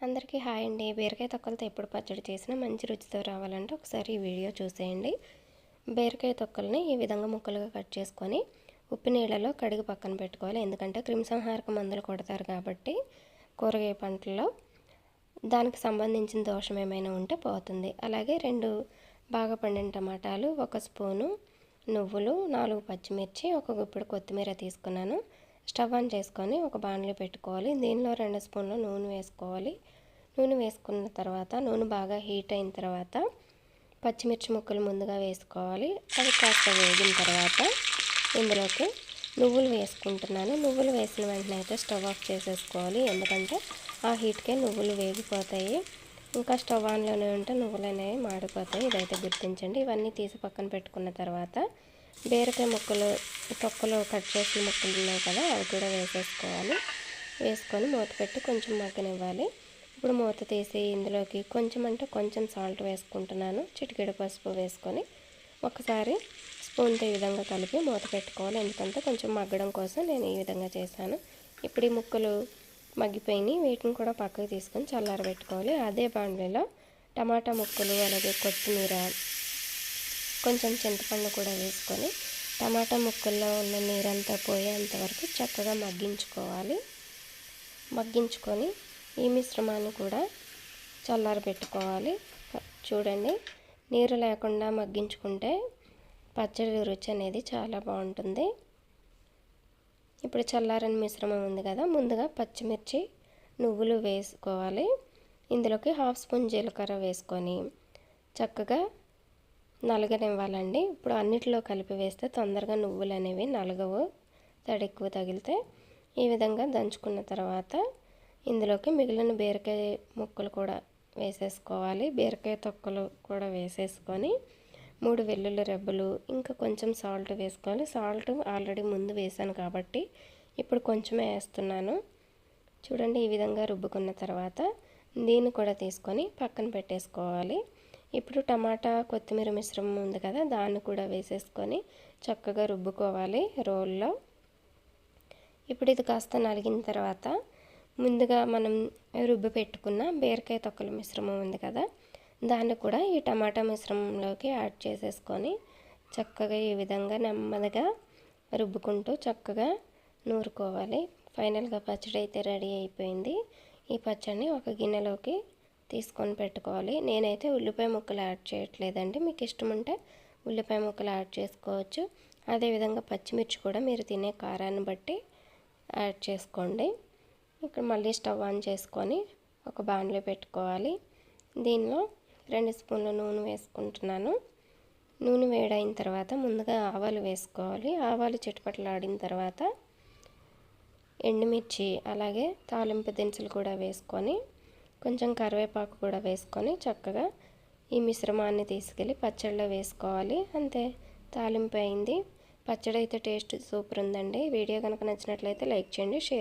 అందరికీ హాయ్ అండి. బీరకాయ తొక్కలతో ఎప్పుడు పచ్చడి చేసినా మంచి రుచితో రావాలంటే ఒకసారి ఈ వీడియో చూసేయండి. బీరకాయ తొక్కల్ని ఈ విధంగా ముక్కలుగా కట్ చేసుకొని ఉప్పు నీళ్ళలో కడిగి పక్కన పెట్టుకోవాలి. ఎందుకంటే క్రిమిసంహారక మందులు కొడతారు కాబట్టి కూరగాయ పంటల్లో దానికి సంబంధించిన దోషం ఏమైనా ఉంటే పోతుంది. అలాగే రెండు బాగా పండిన టమాటాలు ఒక స్పూను నువ్వులు నాలుగు పచ్చిమిర్చి ఒక గుప్పిడి కొత్తిమీర తీసుకున్నాను. స్టవ్ ఆన్ చేసుకొని ఒక బాణలో పెట్టుకోవాలి. దీనిలో రెండు స్పూన్లు నూనె వేసుకోవాలి. నూనె వేసుకున్న తర్వాత నూనె బాగా హీట్ అయిన తర్వాత పచ్చిమిర్చి ముక్కలు ముందుగా వేసుకోవాలి. అవి కాస్త వేగిన తర్వాత ఇందులోకి నువ్వులు వేసుకుంటున్నాను. నువ్వులు వేసిన వెంటనే అయితే స్టవ్ ఆఫ్ చేసేసుకోవాలి. ఎందుకంటే ఆ హీట్కే నువ్వులు వేగిపోతాయి. ఇంకా స్టవ్ ఆన్లోనే ఉంటే నువ్వులు అనేవి మాడిపోతాయి. ఇదైతే గుర్తించండి. ఇవన్నీ తీసి పక్కన పెట్టుకున్న తర్వాత బీరకాయ ముక్కలు తొక్కలు కట్ చేసిన ముక్కలు ఉన్నాయి కదా అవి కూడా వేసేసుకోవాలి. వేసుకొని మూత పెట్టి కొంచెం మగ్గనివ్వాలి. ఇప్పుడు మూత తీసి ఇందులోకి కొంచెం అంటే కొంచెం సాల్ట్ వేసుకుంటున్నాను. చిటికెడు పసుపు వేసుకొని ఒకసారి స్పూన్తో ఈ విధంగా కలిపి మూత పెట్టుకోవాలి. ఎందుకంటే కొంచెం మగ్గడం కోసం నేను ఈ విధంగా చేశాను. ఇప్పుడు ఈ ముక్కలు మగ్గిపోయినాయి. వీటిని కూడా పక్కకు తీసుకొని చల్లారబెట్టుకోవాలి. అదే బాండ్లీలో టమాటా ముక్కలు అలాగే కొత్తిమీర కొంచెం చింతపండు కూడా వేసుకొని టమాటా ముక్కల్లో ఉన్న నీరంతా పోయేంత వరకు చక్కగా మగ్గించుకోవాలి. మగ్గించుకొని ఈ మిశ్రమాన్ని కూడా చల్లారబెట్టుకోవాలి చూడండి నీరు లేకుండా మగ్గించుకుంటే పచ్చడి రుచి అనేది చాలా బాగుంటుంది. ఇప్పుడు చల్లారని మిశ్రమం ఉంది కదా ముందుగా పచ్చిమిర్చి నువ్వులు వేసుకోవాలి. ఇందులోకి హాఫ్ స్పూన్ జీలకర్ర వేసుకొని చక్కగా నలగనివ్వాలండి. ఇప్పుడు అన్నిటిలో కలిపి వేస్తే తొందరగా నువ్వులు అనేవి నలగవు తడి ఎక్కువ తగిలితే. ఈ విధంగా దంచుకున్న తర్వాత ఇందులోకి మిగిలిన బీరకాయ ముక్కలు కూడా వేసేసుకోవాలి. బీరకాయ తొక్కలు కూడా వేసేసుకొని మూడు వెల్లుల్లి రెబ్బలు ఇంకా కొంచెం సాల్ట్ వేసుకోవాలి. సాల్ట్ ఆల్రెడీ ముందు వేసాను కాబట్టి ఇప్పుడు కొంచెమే వేస్తున్నాను. చూడండి ఈ విధంగా రుబ్బుకున్న తర్వాత దీన్ని కూడా తీసుకొని పక్కన పెట్టేసుకోవాలి. ఇప్పుడు టమాటా కొత్తిమీర మిశ్రమం ఉంది కదా దాన్ని కూడా వేసేసుకొని చక్కగా రుబ్బుకోవాలి రోల్లో. ఇప్పుడు ఇది కాస్త నలిగిన తర్వాత ముందుగా మనం రుబ్బు పెట్టుకున్న బీరకాయ తొక్కల మిశ్రమం ఉంది కదా దాన్ని కూడా ఈ టమాటా మిశ్రమంలోకి యాడ్ చేసేసుకొని చక్కగా ఈ విధంగా నెమ్మదిగా రుబ్బుకుంటూ చక్కగా నూరుకోవాలి. ఫైనల్గా పచ్చడి అయితే రెడీ అయిపోయింది. ఈ పచ్చడిని ఒక గిన్నెలోకి తీసుకొని పెట్టుకోవాలి. నేనైతే ఉల్లిపాయ ముక్కలు యాడ్ చేయట్లేదండి. మీకు ఇష్టం ఉంటే ఉల్లిపాయ ముక్కలు యాడ్ చేసుకోవచ్చు. అదేవిధంగా పచ్చిమిర్చి కూడా మీరు తినే కారాన్ని బట్టి యాడ్ చేసుకోండి. ఇక్కడ మళ్ళీ స్టవ్ ఆన్ చేసుకొని ఒక బాండ్లో పెట్టుకోవాలి. దీనిలో రెండు స్పూన్ల నూనె వేసుకుంటున్నాను. నూనె వేడైన తర్వాత ముందుగా ఆవాలు వేసుకోవాలి. ఆవాలు చిటపటలాడిన తర్వాత ఎండుమిర్చి అలాగే తాలింపు దినుసులు కూడా వేసుకొని కొంచెం కరివేపాకు కూడా వేసుకొని చక్కగా ఈ మిశ్రమాన్ని తీసుకెళ్ళి పచ్చడిలో వేసుకోవాలి. అంతే. తాలింపు అయింది. పచ్చడి అయితే టేస్ట్ సూపర్ ఉందండి. వీడియో కనుక నచ్చినట్లయితే లైక్ చేయండి షేర్